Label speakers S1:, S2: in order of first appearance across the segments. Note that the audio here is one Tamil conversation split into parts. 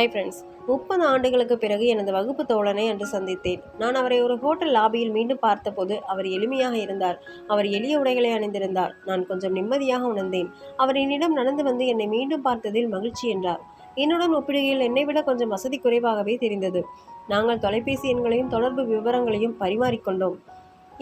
S1: ஹாய் ஃப்ரெண்ட்ஸ் முப்பது ஆண்டுகளுக்கு பிறகு எனது வகுப்பு தோழனை அன்று சந்தித்தேன். நான் அவரை ஒரு ஹோட்டல் லாபியில் மீண்டும் பார்த்தபோது அவர் எளிமையாக இருந்தார். அவர் எளிய உடைகளை அணிந்திருந்தார். நான் கொஞ்சம் நிம்மதியாக உணர்ந்தேன். அவர் என்னிடம் நடந்து வந்து என்னை மீண்டும் பார்த்ததில் மகிழ்ச்சி என்றார். என்னுடன் ஒப்பிடுகையில் என்னை விட கொஞ்சம் வசதி குறைவாகவே தெரிந்தது. நாங்கள் தொலைபேசி எண்களையும் தொடர்பு விவரங்களையும் பரிமாறிக்கொண்டோம்.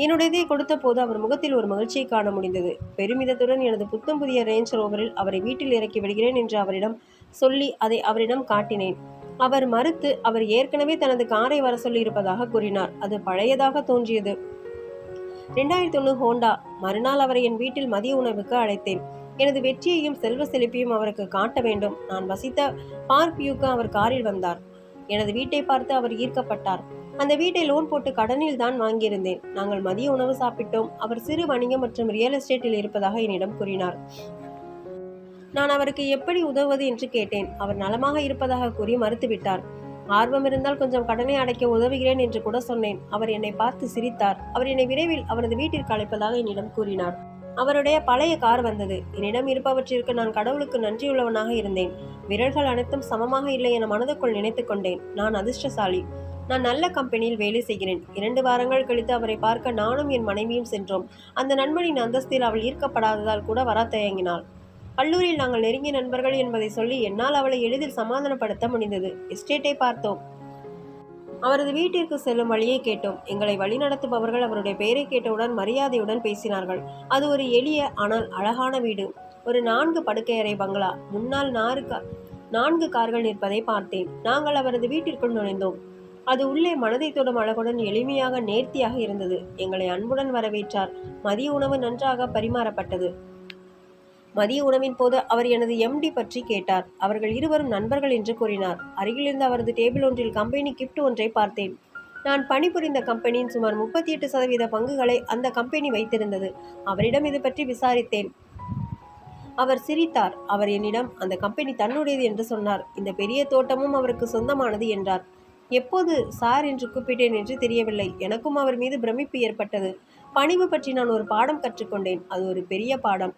S1: என்னுடையதை கொடுத்த போது அவர் முகத்தில் ஒரு மகிழ்ச்சியை காண முடிந்தது. பெருமிதத்துடன் எனது புத்தம் புதிய ரேஞ்ச் ரோவரில் அவரை வீட்டில் இறக்கி விடுகிறேன் என்று அவரிடம் சொல்லி அதை அவரிடம் காட்டினேன். அவர் மறுத்து அவர் ஏற்கனவே தனது காரை வர சொல்லியிருப்பதாக கூறினார். அது பழையதாக தோன்றியது. ரெண்டாயிரத்தி ஒன்று ஹோண்டா மறுநாள் அவரை என் வீட்டில் மதிய உணவுக்கு அழைத்தேன். எனது வெற்றியையும் செல்வ செழிப்பையும் அவருக்கு காட்ட வேண்டும். நான் வசித்த பார்க் வியூக்கு அவர் காரில் வந்தார். எனது வீட்டை பார்த்து அவர் ஈர்க்கப்பட்டார். அந்த வீட்டை லோன் போட்டு கடனில் தான் வாங்கியிருந்தேன். நாங்கள் மதிய உணவு சாப்பிட்டோம். அவர் சிறு வணிகம் மற்றும் ரியல் எஸ்டேட்டில் இருப்பதாக என்னிடம் கூறினார். நான் அவருக்கு எப்படி உதவுவது என்று கேட்டேன். அவர் நலமாக இருப்பதாக கூறி மறுத்துவிட்டார். ஆர்வம் இருந்தால் கொஞ்சம் கடனை அடைக்க உதவுகிறேன் என்று கூட சொன்னேன். அவர் என்னை பார்த்து சிரித்தார். அவர் என்னை விரைவில் அவரது வீட்டிற்கு அழைப்பதாக என்னிடம் கூறினார். அவருடைய பழைய கார் வந்தது. என்னிடம் இருப்பவற்றிற்கு நான் கடவுளுக்கு நன்றியுள்ளவனாக இருந்தேன். விரல்கள் அனைத்தும் சமமாக இல்லை என மனதுக்குள் நினைத்துக் கொண்டேன். நான் அதிர்ஷ்டசாலி. நான் நல்ல கம்பெனியில் வேலை செய்கிறேன். இரண்டு வாரங்கள் கழித்து அவரை பார்க்க நானும் என் மனைவியும் சென்றோம். அந்த நண்பனின் அந்தஸ்தில் அவள் ஈர்க்கப்படாததால் கூட வர தயங்கினாள். கல்லூரியில் நாங்கள் நெருங்கிய நண்பர்கள் என்பதை சொல்லி என்னால் அவளை எளிதில் சமாதானப்படுத்த முடிந்தது. எஸ்டேட்டை பார்த்தோம். அவரது வீட்டிற்கு செல்லும் வழியை கேட்டோம். எங்களை வழிநடத்துபவர்கள் அவருடைய பெயரை கேட்டவுடன் மரியாதையுடன் பேசினார்கள். அது ஒரு எளிய ஆனால் அழகான வீடு. ஒரு நான்கு படுக்கையறை பங்களா. முன்னால் நாறு கா நான்கு கார்கள் நிற்பதை பார்த்தேன். நாங்கள் அவரது வீட்டிற்குள் நுழைந்தோம். அது உள்ளே மனதை தொடும் அழகுடன் எளிமையாக நேர்த்தியாக இருந்தது. எங்களை அன்புடன் வரவேற்றார். மதிய உணவு நன்றாக பரிமாறப்பட்டது. மதிய உணவின் போது அவர் எனது எம்டி பற்றி கேட்டார். அவர்கள் இருவரும் நண்பர்கள் என்று கூறினார். அருகிலிருந்து அவரது டேபிள் ஒன்றில் கம்பெனி கிஃப்ட் ஒன்றை பார்த்தேன். நான் பணிபுரிந்த கம்பெனியின் சுமார் முப்பத்தி எட்டு சதவீத பங்குகளை அந்த கம்பெனி வைத்திருந்தது. அவரிடம் இது பற்றி விசாரித்தேன். அவர் சிரித்தார். அவர் என்னிடம் அந்த கம்பெனி தன்னுடையது என்று சொன்னார். இந்த பெரிய தோட்டமும் அவருக்கு சொந்தமானது என்றார். எப்போது சார் என்று கூப்பிட்டேன் என்று தெரியவில்லை. எனக்கும் அவர் மீது பிரமிப்பு ஏற்பட்டது. பணிவு பற்றி நான் ஒரு பாடம் கற்றுக்கொண்டேன். அது ஒரு பெரிய பாடம்.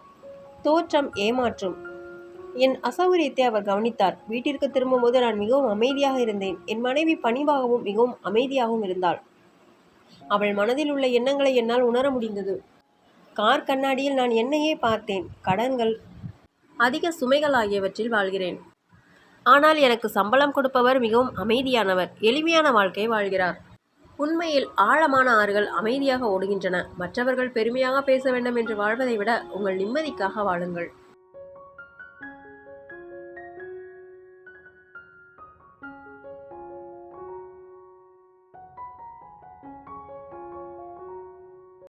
S1: தோற்றம் ஏமாற்றும். என் அசௌகரியத்தை அவர் கவனித்தார். வீட்டிற்கு திரும்பும்போது நான் மிகவும் அமைதியாக இருந்தேன். என் மனைவி பணிவாகவும் மிகவும் அமைதியாகவும் இருந்தாள். அவள் மனதில் உள்ள எண்ணங்களை என்னால் உணர முடிந்தது. கார் கண்ணாடியில் நான் என்னையே பார்த்தேன். கடன்கள் அதிக சுமைகள் ஆகியவற்றில் வாழ்கிறேன். ஆனால் எனக்கு சம்பளம் கொடுப்பவர் மிகவும் அமைதியானவர். எளிமையான வாழ்க்கை வாழ்கிறார். உண்மையில் ஆழமான ஆறுகள் அமைதியாக ஓடுகின்றன. மற்றவர்கள் பெருமையாக பேச வேண்டும் என்று வாழ்வதை விட உங்கள் நிம்மதிக்காக வாழுங்கள்.